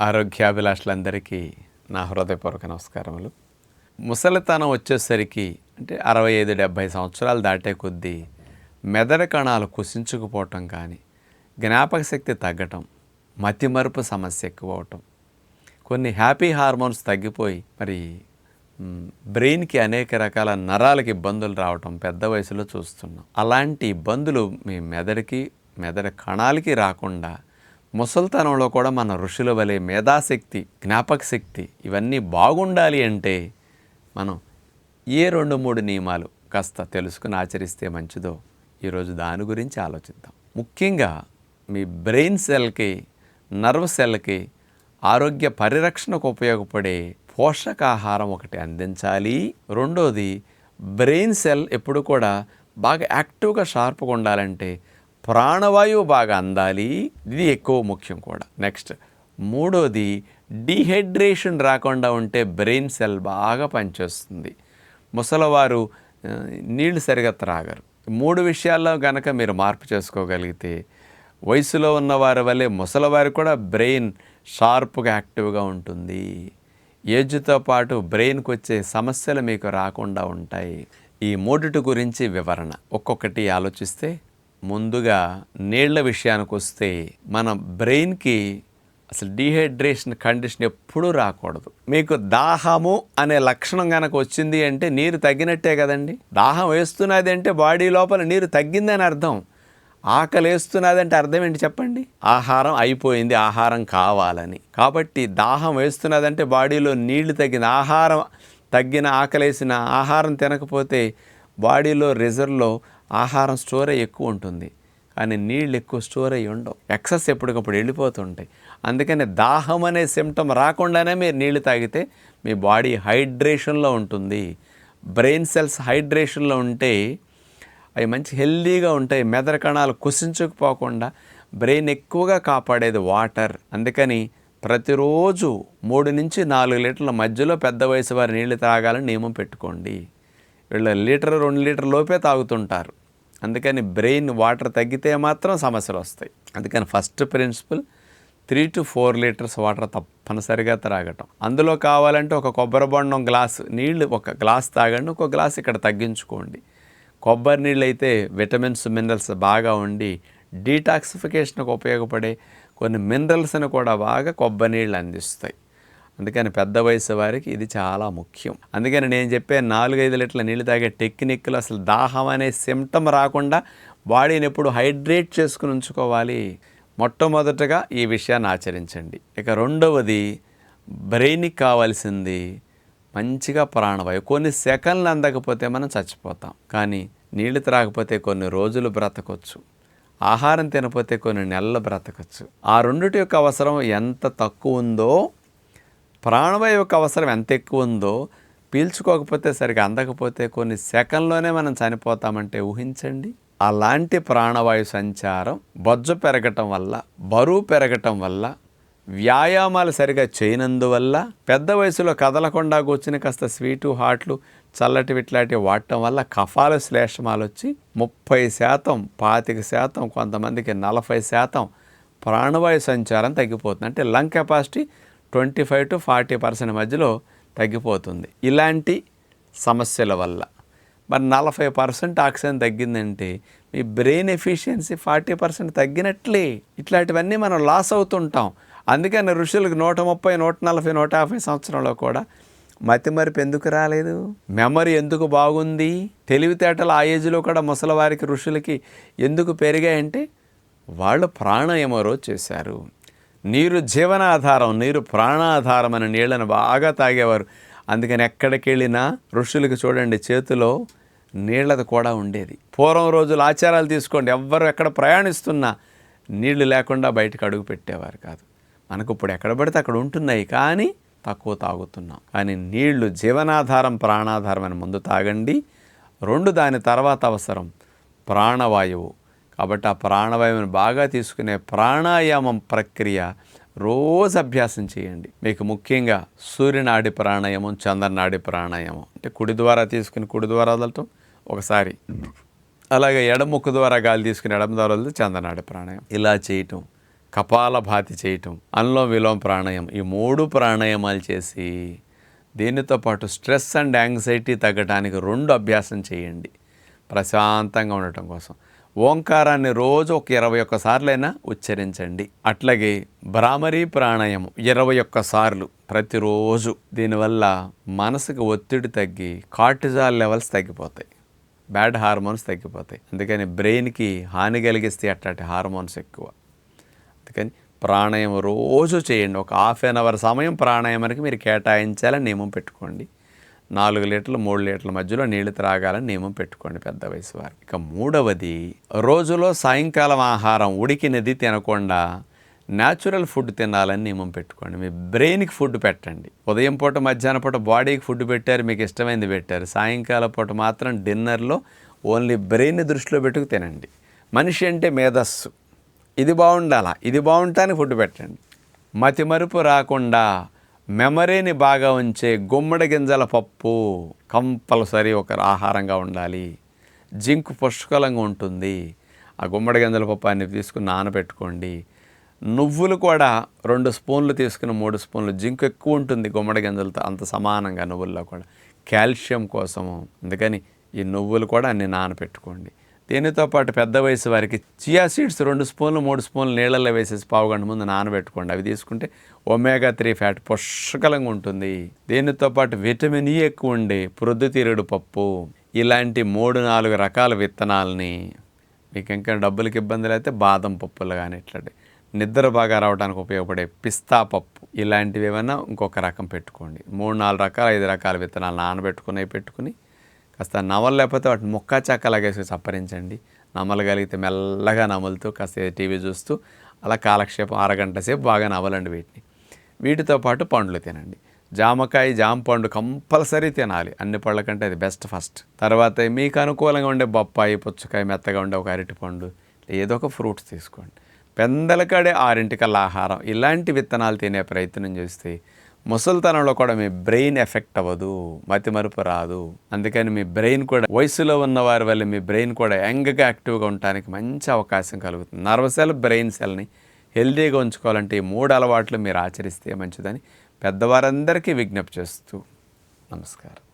ఆరోగ్యాభిలాషులందరికీ నా హృదయపూర్వక నమస్కారములు. ముసలితనం వచ్చేసరికి అంటే అరవై ఐదు డెబ్భై సంవత్సరాలు దాటే కొద్దీ మెదడు కణాలు కుసించుకుపోవటం కానీ జ్ఞాపక శక్తి తగ్గటం మతిమరుపు సమస్య ఎక్కువ అవటం కొన్ని హ్యాపీ హార్మోన్స్ తగ్గిపోయి మరి బ్రెయిన్కి అనేక రకాల నరాలకి ఇబ్బందులు రావటం పెద్ద వయసులో చూస్తున్నాం. అలాంటి ఇబ్బందులు మీ మెదడుకి మెదడు కణాలకి రాకుండా ముసల్తనంలో కూడా మన ఋషుల వలె మేధాశక్తి జ్ఞాపక శక్తి ఇవన్నీ బాగుండాలి అంటే మనం ఏ రెండు మూడు నియమాలు కాస్త తెలుసుకుని ఆచరిస్తే మంచిదో ఈరోజు దాని గురించి ఆలోచిద్దాం. ముఖ్యంగా మీ బ్రెయిన్ సెల్కి నర్వ్ సెల్కి ఆరోగ్య పరిరక్షణకు ఉపయోగపడే పోషకాహారం ఒకటి అందించాలి. రెండోది బ్రెయిన్ సెల్ ఎప్పుడు కూడా బాగా యాక్టివ్గా షార్ప్గా ఉండాలంటే ప్రాణవాయువు బాగా అందాలి. ఇది ఎక్కువ ముఖ్యం కూడా. నెక్స్ట్ మూడోది డీహైడ్రేషన్ రాకుండా ఉంటే బ్రెయిన్ సెల్ బాగా పనిచేస్తుంది. ముసలివారు నీళ్ళు సరిగా త్రాగరు. మూడు విషయాల్లో కనుక మీరు మార్పు చేసుకోగలిగితే వయసులో ఉన్నవారి వల్లే ముసలివారు కూడా బ్రెయిన్ షార్ప్గా యాక్టివ్గా ఉంటుంది. ఏజ్తో పాటు బ్రెయిన్కి వచ్చే సమస్యలు మీకు రాకుండా ఉంటాయి. ఈ మూడిటి గురించి వివరణ. ఒక్కొక్కటి ఆలోచిస్తే ముందుగా నీళ్ళ విషయానికి వస్తే మన బ్రెయిన్కి అసలు డీహైడ్రేషన్ కండిషన్ ఎప్పుడూ రాకూడదు. మీకు దాహము అనే లక్షణం కనుక వచ్చింది అంటే నీరు తగ్గినట్టే కదండి. దాహం వేస్తున్నది అంటే బాడీ లోపల నీరు తగ్గిందని అర్థం. ఆకలి వేస్తున్నది అంటే అర్థం ఏంటి చెప్పండి? ఆహారం అయిపోయింది ఆహారం కావాలని. కాబట్టి దాహం వేస్తున్నదంటే బాడీలో నీళ్ళు తగ్గిన ఆహారం తగ్గిన ఆకలేసిన ఆహారం తినకపోతే బాడీలో రిజర్వ్లో ఆహారం స్టోర్ అయ్యి ఎక్కువ ఉంటుంది. కానీ నీళ్ళు ఎక్కువ స్టోర్ అయ్యి ఉండవు. ఎక్సెస్ ఎప్పటికప్పుడు వెళ్ళిపోతుంటాయి. అందుకని దాహం అనే సిమ్టమ్ రాకుండానే మీరు నీళ్ళు తాగితే మీ బాడీ హైడ్రేషన్లో ఉంటుంది. బ్రెయిన్ సెల్స్ హైడ్రేషన్లో ఉంటే అవి మంచి హెల్దీగా ఉంటాయి. మెదడు కణాలు కుసించుకుపోకుండా బ్రెయిన్ ఎక్కువగా కాపాడేది వాటర్ అందుకని ప్రతిరోజు మూడు నుంచి నాలుగు లీటర్ల మధ్యలో పెద్ద వయసు వారి నీళ్ళు తాగాలని నియమం పెట్టుకోండి. వీళ్ళు లీటర్ రెండు లీటర్ లోపే తాగుతుంటారు. అందుకని బ్రెయిన్ వాటర్ తగ్గితే మాత్రం సమస్యలు వస్తాయి. అందుకని first principle three to four litres water తప్పనిసరిగా త్రాగటం. అందులో కావాలంటే ఒక కొబ్బరి బొండం గ్లాస్ నీళ్ళు ఒక గ్లాస్ తాగండి ఒక గ్లాస్ ఇక్కడ తగ్గించుకోండి. కొబ్బరి నీళ్ళు అయితే విటమిన్స్ మినరల్స్ బాగా ఉండి డీటాక్సిఫికేషన్కు ఉపయోగపడే కొన్ని మినరల్స్ని కూడా బాగా కొబ్బరి నీళ్ళు అందిస్తాయి. అందుకని పెద్ద వయసు వారికి ఇది చాలా ముఖ్యం. అందుకని నేను చెప్పే నాలుగైదు లీటర్ల నీళ్ళు తాగే టెక్నిక్లు అసలు దాహం అనే సిమ్టమ్ రాకుండా బాడీని ఎప్పుడు హైడ్రేట్ చేసుకుని ఉంచుకోవాలి. మొట్టమొదటగా ఈ విషయాన్ని ఆచరించండి. ఇక రెండవది బ్రెయిన్కి కావాల్సింది మంచిగా ప్రాణవాయువు. కొన్ని సెకండ్లు అందకపోతే మనం చచ్చిపోతాం. కానీ నీళ్ళు త్రాగపోతే కొన్ని రోజులు బ్రతకొచ్చు. ఆహారం తినపోతే కొన్ని నెలలు బ్రతకచ్చు. ఆ రెండిటి యొక్క అవసరం ఎంత తక్కువ ఉందో ప్రాణవాయు యొక్క అవసరం ఎంత ఎక్కువ ఉందో పీల్చుకోకపోతే సరిగా అందకపోతే కొన్ని సెకండ్లోనే మనం చనిపోతామంటే ఊహించండి. అలాంటి ప్రాణవాయు సంచారం బొజ్జు పెరగటం వల్ల బరువు పెరగటం వల్ల వ్యాయామాలు సరిగా చేయనందువల్ల పెద్ద వయసులో కదలకుండా కూర్చుని కాస్త స్వీటు హాట్లు చల్లటి ఇట్లాంటివి వాడటం వల్ల కఫాల శ్లేషమాలు వచ్చి ముప్పై శాతం పాతిక శాతం కొంతమందికి నలభై శాతం ప్రాణవాయు సంచారం తగ్గిపోతుంది. అంటే lung capacity twenty five to forty percent మధ్యలో తగ్గిపోతుంది. ఇలాంటి సమస్యల వల్ల. మరి నలభై పర్సెంట్ ఆక్సిజన్ తగ్గిందంటే మీ బ్రెయిన్ ఎఫిషియన్సీ ఫార్టీ పర్సెంట్ తగ్గినట్లే. ఇట్లాంటివన్నీ మనం లాస్ అవుతుంటాం. అందుకని ఋషులకు నూట ముప్పై నూట నలభై నూట యాభై సంవత్సరంలో కూడా మతిమరుపు ఎందుకు రాలేదు? మెమరీ ఎందుకు బాగుంది? తెలివితేటలు ఆ ఏజ్లో కూడా ముసలివారికి ఋషులకి ఎందుకు పెరిగాయంటే వాళ్ళు ప్రాణాయామరో చేశారు. నీరు జీవనాధారం నీరు ప్రాణాధారం అని నీళ్ళని బాగా తాగేవారు. అందుకని ఎక్కడికి వెళ్ళినా ఋషులకు చూడండి చేతిలో నీళ్ళది కూడా ఉండేది. పూర్వం రోజులు ఆచారాలు తీసుకోండి. ఎవ్వరు ఎక్కడ ప్రయాణిస్తున్నా నీళ్ళు లేకుండా బయటకు అడుగు పెట్టేవారు కాదు. మనకు ఇప్పుడు ఎక్కడ పడితే అక్కడ ఉంటున్నాయి కానీ తక్కువ తాగుతున్నాం. కానీ నీళ్ళు జీవనాధారం ప్రాణాధారం అని ముందు తాగండి. రెండు దాని తర్వాత అవసరం ప్రాణవాయువు. కాబట్టి ఆ ప్రాణవాయువుని బాగా తీసుకునే ప్రాణాయామం ప్రక్రియ రోజు అభ్యాసం చేయండి. మీకు ముఖ్యంగా సూర్యనాడి ప్రాణాయామం చంద్రనాడి ప్రాణాయామం. అంటే కుడి ద్వారా తీసుకుని కుడి ద్వారా వదలటం ఒకసారి. అలాగే ఎడముక్కు ద్వారా గాలి తీసుకుని ఎడమ ద్వారా వదిలితే చంద్రనాడి ప్రాణాయామం. ఇలా చేయటం కపాలభాతి చేయటం అనులోమ విలోమ ప్రాణాయామం ఈ మూడు ప్రాణాయామాలు చేసి దీనితో పాటు స్ట్రెస్ అండ్ యాంగ్జైటీ తగ్గడానికి రెండు అభ్యాసం చేయండి. ప్రశాంతంగా ఉండటం కోసం. ఓంకారాన్ని రోజు ఒక ఇరవై ఒక్కసార్లైనా ఉచ్చరించండి. అట్లాగే భ్రామరీ ప్రాణాయామం ఇరవై ఒక్కసార్లు ప్రతిరోజు. దీనివల్ల మనసుకు ఒత్తిడి తగ్గి కార్టిజాల్ లెవెల్స్ తగ్గిపోతాయి. బ్యాడ్ హార్మోన్స్ తగ్గిపోతాయి. అందుకని బ్రెయిన్కి హాని కలిగిస్తే అట్లాంటి హార్మోన్స్ ఎక్కువ. అందుకని ప్రాణాయామం రోజు చేయండి. ఒక హాఫ్ అన్ అవర్ సమయం ప్రాణాయామానికి మీరు కేటాయించాలని నియమం పెట్టుకోండి. నాలుగు లీటర్లు మూడు లీటర్ల మధ్యలో నీళ్ళు త్రాగాలని నియమం పెట్టుకోండి పెద్ద వయసు వారు. ఇక మూడవది రోజులో సాయంకాలం ఆహారం ఉడికినది తినకుండా న్యాచురల్ ఫుడ్ తినాలని నియమం పెట్టుకోండి. మీ బ్రెయిన్కి ఫుడ్ పెట్టండి. ఉదయం పూట మధ్యాహ్నం పూట బాడీకి ఫుడ్ పెట్టారు మీకు ఇష్టమైంది పెట్టారు. సాయంకాలం పూట మాత్రం డిన్నర్లో ఓన్లీ బ్రెయిన్ దృష్టిలో పెట్టుకు తినండి. మనిషి అంటే మేధస్సు. ఇది బాగుండాలా? ఇది బాగుంటానికి ఫుడ్ పెట్టండి. మతి మరుపు రాకుండా మెమరీని బాగా ఉంచే గుమ్మడి గింజల పప్పు కంపల్సరీ ఒక ఆహారంగా ఉండాలి. జింక్ పుష్కలంగా ఉంటుంది. ఆ గుమ్మడి గింజల పప్పు అన్ని తీసుకుని నానబెట్టుకోండి. నువ్వులు కూడా రెండు స్పూన్లు తీసుకుని మూడు స్పూన్లు జింక్ ఎక్కువ ఉంటుంది గుమ్మడి గింజలతో అంత సమానంగా నువ్వుల్లో కూడా. కాల్షియం కోసము. అందుకని ఈ నువ్వులు కూడా అన్ని నానబెట్టుకోండి. దీనితో పాటు పెద్ద వయసు వారికి చియా సీడ్స్ రెండు స్పూన్లు మూడు స్పూన్లు నీళ్ళల్లో వేసేసి పావుగంట ముందు నానబెట్టుకోండి. అవి తీసుకుంటే ఒమేగా త్రీ ఫ్యాట్ పుష్కలంగా ఉంటుంది. దీనితో పాటు విటమిన్ ఈ ఎక్కువ ఉండే ప్రొద్దుతీరుడు పప్పు. ఇలాంటి మూడు నాలుగు రకాల విత్తనాలని మీకు ఇంకా డబ్బులకి ఇబ్బందులు అయితే బాదం పప్పులు కానీ ఇట్లాంటి నిద్ర బాగా రావడానికి ఉపయోగపడే పిస్తా పప్పు. ఇలాంటివి ఏమైనా ఇంకొక రకం పెట్టుకోండి. మూడు నాలుగు రకాల ఐదు రకాల విత్తనాలు నానబెట్టుకుని పెట్టుకుని కాస్త నవలు లేకపోతే వాటిని ముక్క చెక్కలాగేసి చప్పరించండి. నమలగలిగితే మెల్లగా నములుతూ కాస్త టీవీ చూస్తూ అలా కాలక్షేపం అరగంట సేపు బాగా నవలండి వీటిని. వీటితో పాటు పండ్లు తినండి. జామకాయ జామ పండు కంపల్సరీ తినాలి. అన్ని పళ్ళ కంటే అది బెస్ట్ ఫస్ట్. తర్వాత మీకు అనుకూలంగా ఉండే బొప్పాయి పుచ్చకాయ మెత్తగా ఉండే ఒక అరటి పండు ఏదో ఒక ఫ్రూట్స్ తీసుకోండి. పెందలకాడే ఆరింటికల్లా ఆహారం. ఇలాంటి విత్తనాలు తినే ప్రయత్నం చేస్తే ముసలితనంలో కూడా మీ బ్రెయిన్ ఎఫెక్ట్ అవ్వదు మతి మరుపు రాదు. అందుకని మీ బ్రెయిన్ కూడా వయసులో ఉన్న వారి వల్ల మీ బ్రెయిన్ కూడా యంగ్గా యాక్టివ్గా ఉండడానికి మంచి అవకాశం కలుగుతుంది. నర్వ్ సెల్ బ్రెయిన్ సెల్ని హెల్దీగా ఉంచుకోవాలంటే ఈ మూడు అలవాట్లు మీరు ఆచరిస్తే మంచిదని పెద్దవారందరికీ విజ్ఞప్తి చేస్తూ నమస్కారం.